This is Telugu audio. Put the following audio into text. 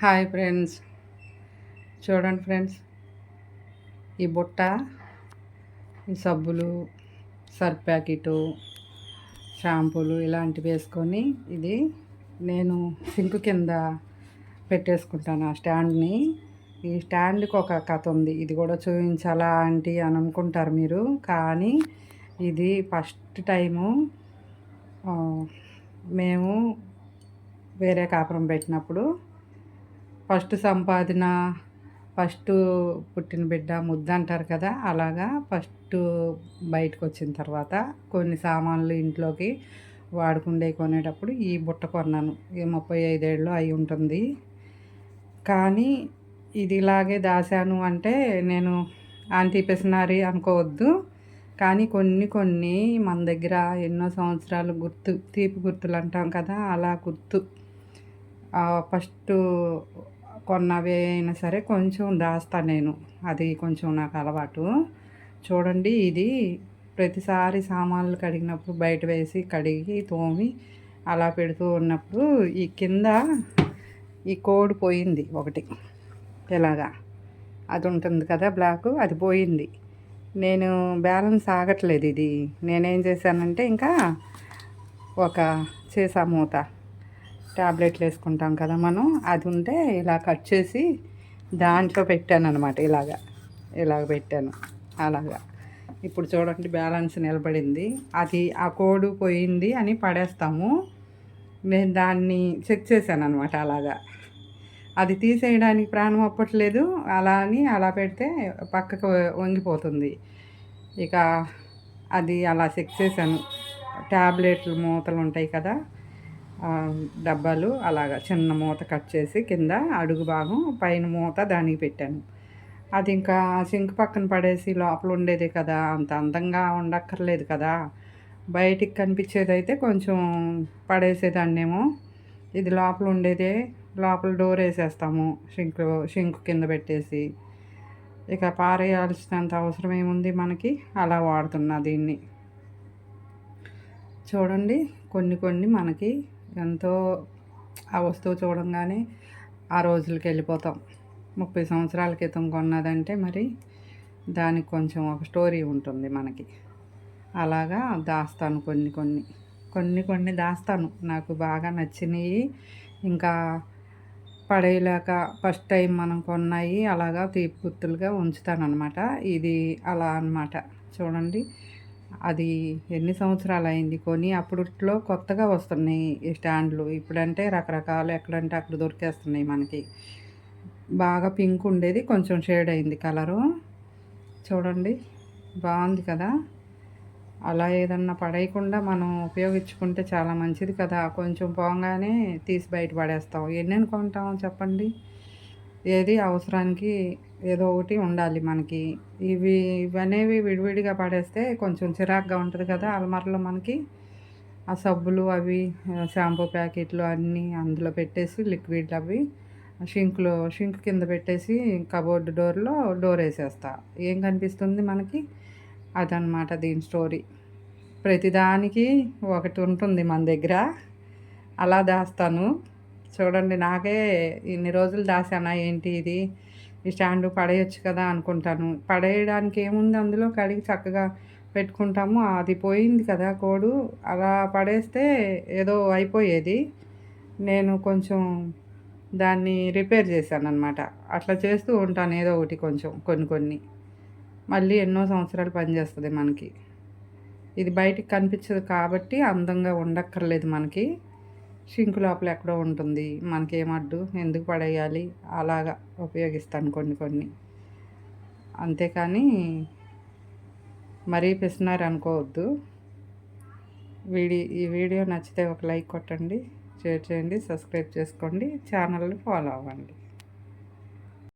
Hi friends. చూడండి ఫ్రెండ్స్. ఈ బుట్ట ఈ సబ్బులు సర్ఫ్ ప్యాకెటు షాంపూలు ఇలాంటివి వేసుకొని ఇది నేను సింక్ కింద పెట్టేసుకుంటాను ఆ స్టాండ్ని. ఈ స్టాండ్కి ఒక కథ ఉంది. ఇది కూడా చూపించాలా ఆంటీ అని అనుకుంటారు మీరు. కానీ ఇది ఫస్ట్ టైము మేము వేరే కాపురం పెట్టినప్పుడు ఫస్ట్ సంపాదన ఫస్ట్ పుట్టిన బిడ్డ ముద్ద అంటారు కదా అలాగా ఫస్ట్ బయటకు వచ్చిన తర్వాత కొన్ని సామాన్లు ఇంట్లోకి వాడుకుండే కొనేటప్పుడు ఈ బుట్ట కొన్నాను. ఈ ముప్పై ఐదేళ్ళు అయి ఉంటుంది. కానీ ఇది ఇలాగే దాశాను అంటే నేను ఆంటీ పిసినారి అనుకోవద్దు. కానీ కొన్ని కొన్ని మన దగ్గర ఎన్నో సంవత్సరాలు గుర్తు తీపి గుర్తులు అంటాం కదా అలా గుర్తు. ఫస్ట్ కొన్నవి అయినా సరే కొంచెం దాస్తాను నేను. అది కొంచెం నాకు అలవాటు. చూడండి ఇది ప్రతిసారి సామాన్లు కడిగినప్పుడు బయట వేసి కడిగి తోమి అలా పెడుతూ ఉన్నప్పుడు ఈ కింద ఈ కోడ్ పోయింది ఒకటి. ఇలాగా అది ఉంటుంది కదా బ్లాక్ అది పోయింది. నేను బ్యాలెన్స్ ఆగట్లేదు ఇది. నేనేం చేశానంటే ఇంకా ఒక చేసా మూత. ట్యాబ్లెట్లు వేసుకుంటాం కదా మనం అది ఉంటే ఇలా కట్ చేసి దాంట్లో పెట్టాను అనమాట ఇలాగా ఇలాగ పెట్టాను. అలాగా. ఇప్పుడు చూడండి బ్యాలెన్స్ నిలబడింది. అది ఆ కోడు పోయింది అని పడేస్తాము. నేను దాన్ని చెక్ చేశాను అనమాట అలాగా. అది తీసేయడానికి ప్రాణం అప్పట్లేదు. అలా అని అలా పెడితే పక్కకు వంగిపోతుంది. ఇక అది అలా చెక్ చేశాను. ట్యాబ్లెట్లు మూతలు ఉంటాయి కదా డబ్బాలు అలాగా చిన్న మూత కట్ చేసి కింద అడుగు భాగం పైన మూత దానికి పెట్టాను. అది ఇంకా సింక్ పక్కన పడేసి లోపల ఉండేది కదా అంత అందంగా ఉండక్కర్లేదు కదా. బయటికి కనిపించేది అయితే కొంచెం పడేసేదాన్నేమో. ఇది లోపల ఉండేదే లోపల డోర్ వేసేస్తాము షింక్ షింక్ కింద పెట్టేసి. ఇక పారేయాల్సినంత అవసరం ఏముంది మనకి? అలా వాడుతున్నా దీన్ని. చూడండి కొన్ని కొన్ని మనకి ఎంతో ఆ వస్తువు చూడంగానే ఆ రోజులకి వెళ్ళిపోతాం. ముప్పై సంవత్సరాల క్రితం కొన్నదంటే మరి దానికి కొంచెం ఒక స్టోరీ ఉంటుంది మనకి. అలాగా దాస్తాను కొన్ని కొన్ని. కొన్ని కొన్ని దాస్తాను. నాకు బాగా నచ్చినవి ఇంకా పడేయలేక ఫస్ట్ టైం మనం కొన్నాయి. అలాగా తీపి గుర్తులుగా ఉంచుతాను అనమాట ఇది అలా అనమాట చూడండి. అది ఎన్ని సంవత్సరాలు అయింది కొని అప్పట్లో కొత్తగా వస్తున్నాయి ఈ స్టాండ్లు. ఇప్పుడంటే రకరకాలు ఎక్కడంటే అక్కడ దొరికేస్తున్నాయి మనకి. బాగా పింక్ ఉండేది కొంచెం షేడ్ అయింది కలరు. చూడండి బాగుంది కదా? అలా ఏదన్నా పడేయకుండా మనం ఉపయోగించుకుంటే చాలా మంచిది కదా? కొంచెం పోగానే తీసి బయట పడేస్తాం. ఎన్ని కొంటాం చెప్పండి? ఏది అవసరానికి ఏదో ఒకటి ఉండాలి మనకి. ఇవి ఇవనేవి విడివిడిగా పడేస్తే కొంచెం చిరాగ్గా ఉంటుంది కదా అల్మార్లో మనకి. ఆ సబ్బులు అవి షాంపూ ప్యాకెట్లు అన్నీ అందులో పెట్టేసి లిక్విడ్ అవి షింక్లో షింక్ కింద పెట్టేసి కబోర్డ్ డోర్లో డోర్ వేసేస్తా. ఏం కనిపిస్తుంది మనకి? అదనమాట దీని స్టోరీ. ప్రతిదానికి ఒకటి ఉంటుంది మన దగ్గర. అలా దాస్తాను. చూడండి నాకే ఇన్ని రోజులు దాసానా ఏంటి ఇది? ఈ స్టాండ్ పడేయచ్చు కదా అనుకుంటాను. పడేయడానికి ఏముంది? అందులో కడిగి చక్కగా పెట్టుకుంటాము. అది పోయింది కదా కోడు. అలా పడేస్తే ఏదో అయిపోయేది. నేను కొంచెం దాన్ని రిపేర్ చేశాను అనమాట అట్లా చేస్తూ ఉంటాను ఏదో ఒకటి కొంచెం కొన్ని కొన్ని. మళ్ళీ ఎన్నో సంవత్సరాలు పనిచేస్తుంది మనకి. ఇది బయటికి కనిపించదు కాబట్టి అందంగా ఉండక్కర్లేదు మనకి. షింకు లోపల ఎక్కడో ఉంటుంది. మనకేమడ్డు ఎందుకు పడేయాలి? అలాగా ఉపయోగిస్తాను కొన్ని కొన్ని. అంతేకాని మరీ పిసినారు అనుకోవద్దు. వీడియో ఈ వీడియో నచ్చితే ఒక లైక్ కొట్టండి షేర్ చేయండి సబ్స్క్రైబ్ చేసుకోండి ఛానల్ని ఫాలో అవ్వండి.